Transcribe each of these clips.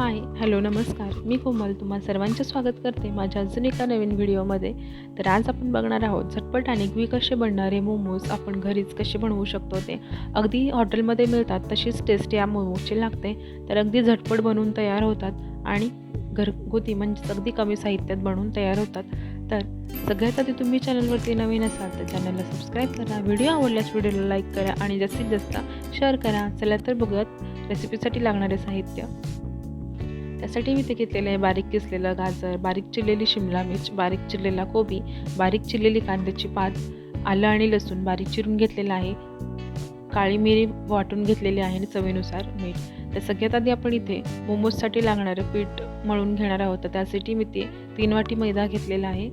Hi hello नमस्कार. मी कोमल तुम्हा सर्वांचे स्वागत करते माझ्या अजून एका नवीन व्हिडिओमध्ये. तर आज आपण बघणार आहोत झटपट आणि क्वी कसे बनणारे मोमोज आपण घरीच कसे बनवू शकतो ते. अगदी हॉटेलमध्ये मिळतात तशीच टेस्ट या मोमोजची लागते. तर अगदी झटपट बनवून तयार होतात आणि घरगुती म्हणजेच अगदी कमी साहित्यात बनवून तयार होतात. तर सगळ्यात आधी तुम्ही चॅनलवरती नवीन असाल तर चॅनलला सबस्क्राईब करा व्हिडिओ आवडल्यास व्हिडिओला लाईक करा आणि जास्तीत जास्त शेअर करा. चला तर बघूयात रेसिपीसाठी लागणारे साहित्य. त्यासाठी मी ते घेतलेलं आहे. बारीक किसलेलं गाजर बारीक चिरलेली शिमला मिर्च बारीक चिरलेला कोबी बारीक चिरलेली कांद्याची पात आलं आणि लसूण बारीक चिरून घेतलेलं आहे. काळी मिरी वाटून घेतलेली आहे आणि चवीनुसार मीठ. तर सगळ्यात आधी आपण इथे मोमोजसाठी लागणारं पीठ मळून घेणार आहोत. तर त्यासाठी मी ते तीन वाटी मैदा घेतलेला आहे.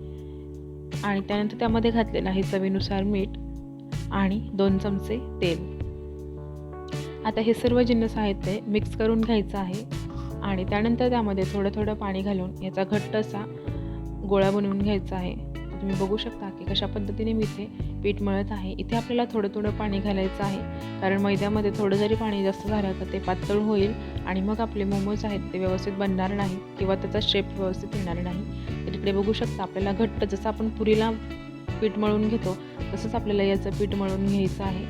आणि त्यानंतर त्यामध्ये घातलेलं आहे चवीनुसार मीठ आणि दोन चमचे तेल. आता हे सर्व जिन्नस आहेत ते मिक्स करून घ्यायचं आहे. आणि त्यानंतर त्यामध्ये थोडं थोडं पाणी घालून याचा घट्ट असा गोळा बनवून घ्यायचा आहे. तुम्ही बघू शकता की कशा पद्धतीने मी इथे पीठ मळत आहे. इथे आपल्याला थोडं थोडं पाणी घालायचं आहे. कारण मैद्यामध्ये थोडं जरी पाणी जास्त झालं तर ते पातळ होईल आणि मग आपले मोमोज आहेत ते व्यवस्थित बनणार नाही किंवा त्याचा शेप व्यवस्थित येणार नाही. तर इकडे बघू शकता आपल्याला घट्ट जसं आपण पुरीला पीठ मळून घेतो तसंच आपल्याला याचं पीठ मळून घ्यायचं आहे.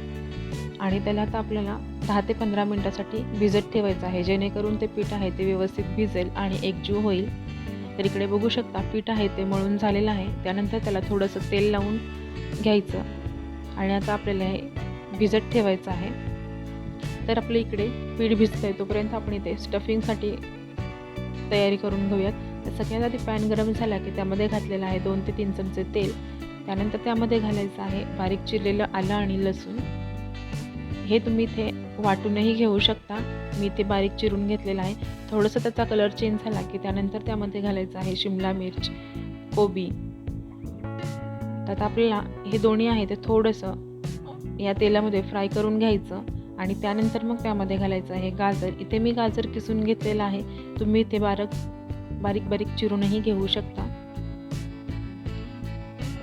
आणि त्याला आता आपल्याला दहा ते पंधरा मिनटासाठी भिजत ठेवायचं आहे. जेणेकरून ते पीठ आहे ते व्यवस्थित भिजेल आणि एकजीव होईल. तर इकडे बघू शकता पीठ आहे ते मळून झालेलं आहे. त्यानंतर त्याला थोडंसं तेल लावून घ्यायचं आणि आता आपल्याला हे भिजत ठेवायचं आहे. तर आपल्या इकडे पीठ भिजतं आहे तोपर्यंत आपण इथे स्टफिंगसाठी तयारी करून घेऊयात. तर सगळ्यात आधी पॅन गरम झाला की त्यामध्ये घातलेलं आहे दोन ते तीन चमचे तेल. त्यानंतर त्यामध्ये घालायचं आहे बारीक चिरलेलं आलं आणि लसूण. हे तुम्ही इथे वाटूनही घेऊ शकता. मी इथे बारीक चिरून घेतलेलं आहे. थोडंसं त्याचा कलर चेंज झाला की त्यानंतर त्यामध्ये घालायचं आहे शिमला मिर्च कोबी. तर आता आपल्याला हे दोन्ही आहे ते थोडंसं या तेलामध्ये फ्राय करून घ्यायचं आणि त्यानंतर मग त्यामध्ये घालायचं आहे गाजर. इथे मी गाजर किसून घेतलेलं आहे. तुम्ही इथे बारीक बारीक बारीक चिरूनही घेऊ शकता.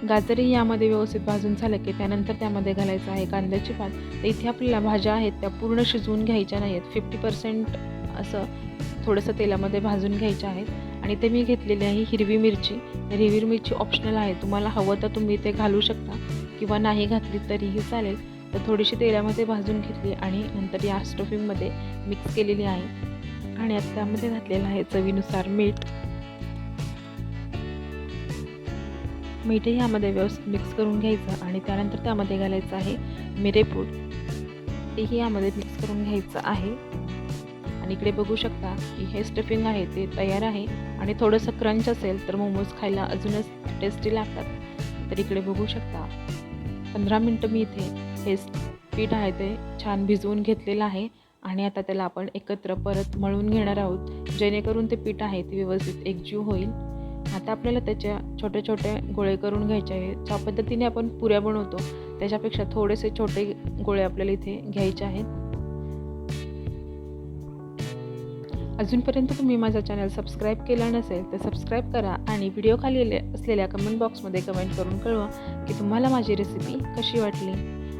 गाजरही यामध्ये व्यवस्थित भाजून झालं की त्यानंतर त्यामध्ये घालायचं आहे कांद्याची पात. तर इथे आपल्याला भाज्या आहेत त्या पूर्ण शिजवून घ्यायच्या नाही आहेत फिफ्टी पर्सेंट असं थोडंसं तेलामध्ये भाजून घ्यायच्या आहेत. आणि ते मी घेतलेली आहे हिरवी मिरची. तर हिरवी मिरची ऑप्शनल आहे. तुम्हाला हवं तर तुम्ही ते घालू शकता किंवा नाही घातली तरीही चालेल. तर थोडीशी तेलामध्ये भाजून घेतली आणि नंतर या स्टफिंगमध्ये मिक्स केलेली आहे. आणि आता त्यामध्ये घातलेलं आहे चवीनुसार मीठ. मीठही यामध्ये व्यवस्थित मिक्स करून घ्यायचं आणि त्यानंतर त्यामध्ये घालायचं आहे मिरेपूड तेही यामध्ये मिक्स करून घ्यायचं आहे. आणि इकडे बघू शकता की हे स्टफिंग आहे ते तयार आहे. आणि थोडंसं क्रंच असेल तर मोमोज खायला अजूनच टेस्टी लागतात. तर इकडे बघू शकता. पंधरा मिनटं मी इथे हे पीठ आहे ते छान भिजवून घेतलेलं आहे. आणि आता त्याला आपण एकत्र परत मळून घेणार आहोत. जेणेकरून ते पीठ आहे ते व्यवस्थित एकजीव होईल. आता आपल्याला त्याच्या छोटे छोटे गोळे करून घ्यायचे आहे ज्या पद्धतीने आपण पुऱ्या बनवतो त्याच्यापेक्षा थोडेसे छोटे गोळे आपल्याला इथे घ्यायचे आहेत. अजूनपर्यंत तुम्ही माझा चॅनल सबस्क्राईब केला नसेल तर सबस्क्राईब करा आणि व्हिडिओ खाली असलेल्या कमेंट बॉक्समध्ये कमेंट करून कळवा की तुम्हाला माझी रेसिपी कशी वाटली.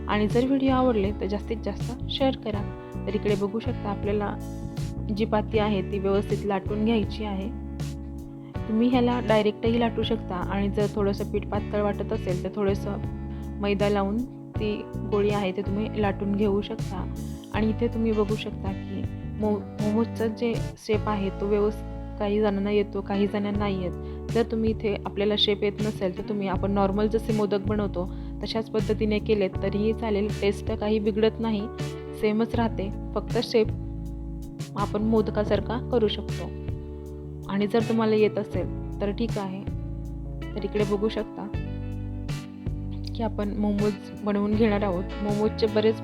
आणि जर व्हिडिओ आवडले तर जास्तीत जास्त शेअर करा. तर इकडे बघू शकता आपल्याला जी पाती आहे ती व्यवस्थित लाटून घ्यायची आहे. तुम्ही ह्याला डायरेक्टही लाटू शकता आणि जर थोडंसं पीठ पातळ वाटत असेल तर थोडंसं मैदा लावून ती गोळी आहे ते तुम्ही लाटून घेऊ शकता. आणि इथे तुम्ही बघू शकता की मो मोमोजचा जे शेप आहे तो व्यवस्थित काही जणांना येतो काही जणांना नाही येत. जर तुम्ही इथे आपल्याला शेप येत नसेल तर तुम्ही आपण नॉर्मल जसे मोदक बनवतो तशाच पद्धतीने केलेत तरीही चालेल. टेस्ट काही बिघडत नाही. सेमच राहते. फक्त शेप आपण मोदकासारखा करू शकतो. आणि जर तुम्हाला येत असेल तर ठीक आहे. तर इकडे बघू शकता की आपण मोमोज बनवून घेणार आहोत. मोमोजचे बरेच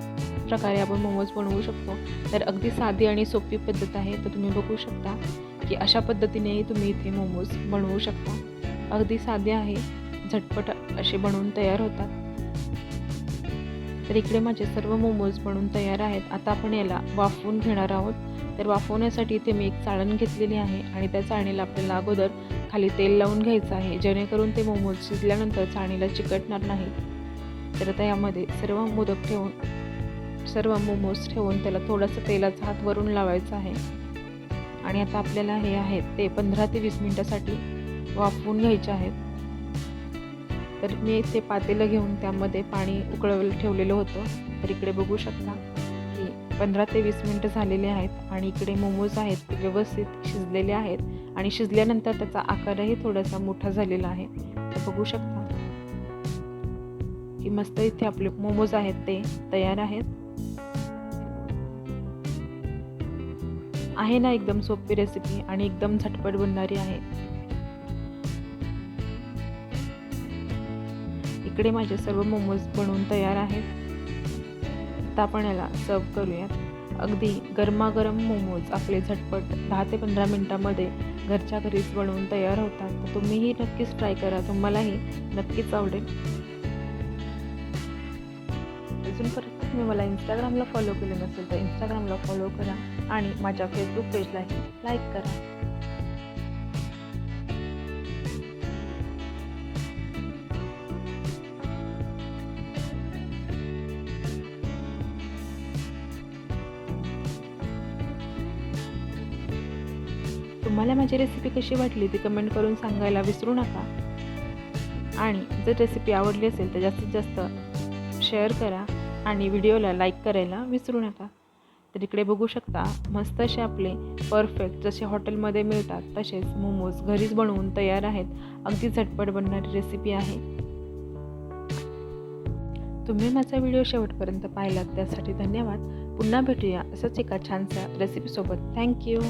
प्रकारे आपण मोमोज बनवू शकतो. तर अगदी साधी आणि सोपी पद्धत आहे. तर तुम्ही बघू शकता की अशा पद्धतीनेही तुम्ही इथे मोमोज बनवू शकता. अगदी साधे आहे. झटपट असे बनवून तयार होतात. तर इकडे माझे सर्व मोमोज बनवून तयार आहेत. आता आपण याला वाफवून घेणार आहोत. तर वाफवण्यासाठी इथे मी एक चाळण घेतलेली आहे आणि त्या चाळणीला आपल्याला अगोदर खाली तेल लावून घ्यायचं आहे. जेणेकरून ते मोमोज शिजल्यानंतर चाळणीला चिकटणार नाही. तर आता यामध्ये सर्व मोदक ठेवून सर्व मोमोज ठेवून त्याला थोडंसं तेलाचा हात वरून लावायचा आहे. आणि आता आपल्याला हे आहेत ते पंधरा ते वीस मिनटासाठी वाफवून घ्यायचे आहेत. तर मी ते पातेलं घेऊन त्यामध्ये पाणी उकळवलं ठेवलेलं होतं. तर इकडे बघू शकता. पंधरा ते वीस मिनटं झालेले आहेत आणि इकडे मोमोज आहेत ते व्यवस्थित शिजलेले आहेत आणि शिजल्यानंतर त्याचा आकारही थोडासा मोठा झालेला आहे. तर बघू शकता. की मस्त इथे आपले मोमोज आहेत ते तयार आहेत. आहे ना एकदम सोपी रेसिपी आणि एकदम झटपट बनणारी आहे. इकडे माझे सर्व मोमोज बनवून तयार आहेत. आता आपण याला सर्व करूयात. अगदी गरमागरम मोमोज आपले झटपट दहा ते पंधरा मिनटामध्ये घरच्या घरीच बनवून तयार होतात. तर तुम्हीही नक्कीच ट्राय करा. तुम्हालाही नक्कीच आवडेल. अजून परत तुम्ही मला इंस्टाग्रामला फॉलो केलं नसेल तर इंस्टाग्रामला फॉलो करा आणि माझ्या फेसबुक पेजलाही लाईक करा. तुम्हाला माझी रेसिपी कशी वाटली ती कमेंट करून सांगायला विसरू नका. आणि जर रेसिपी आवडली असेल तर जास्तीत जास्त शेअर करा आणि व्हिडिओला लाईक करायला विसरू नका. तर इकडे बघू शकता मस्त असे आपले परफेक्ट जसे हॉटेलमध्ये मिळतात तसेच मोमोज घरीच बनवून तयार आहेत. अगदी झटपट बनणारी रेसिपी आहे. तुम्ही माझा व्हिडिओ शेवटपर्यंत पाहिलात त्यासाठी धन्यवाद. पुन्हा भेटूया असंच एका छानसा रेसिपीसोबत थँक्यू